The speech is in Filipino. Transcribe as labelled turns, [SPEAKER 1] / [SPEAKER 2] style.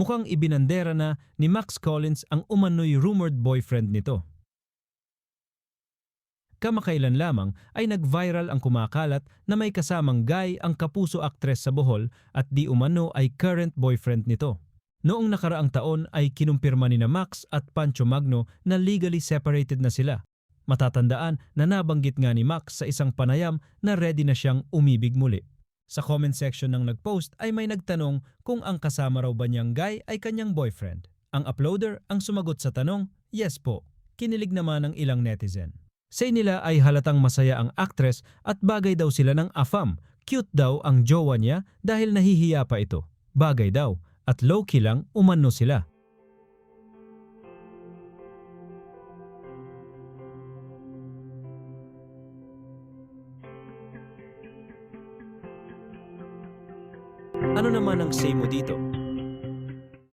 [SPEAKER 1] mukhang ibinandera na ni Max Collins ang umano'y rumored boyfriend nito. Kamakailan lamang ay nag-viral ang kumakalat na may kasamang guy ang kapuso aktres sa Bohol at di umano ay current boyfriend nito. Noong nakaraang taon ay kinumpirma ni na Max at Pancho Magno na legally separated na sila. Matatandaan na nabanggit nga ni Max sa isang panayam na ready na siyang umibig muli. Sa comment section ng nagpost ay may nagtanong kung ang kasama raw ba niyang guy ay kanyang boyfriend. Ang uploader ang sumagot sa tanong, yes po. Kinilig naman ng ilang netizen. Say nila ay halatang masaya ang actress at bagay daw sila ng afam. Cute daw ang jowa niya dahil nahihiya pa ito. Bagay daw at low-key lang umano sila. Ano naman ang say mo dito?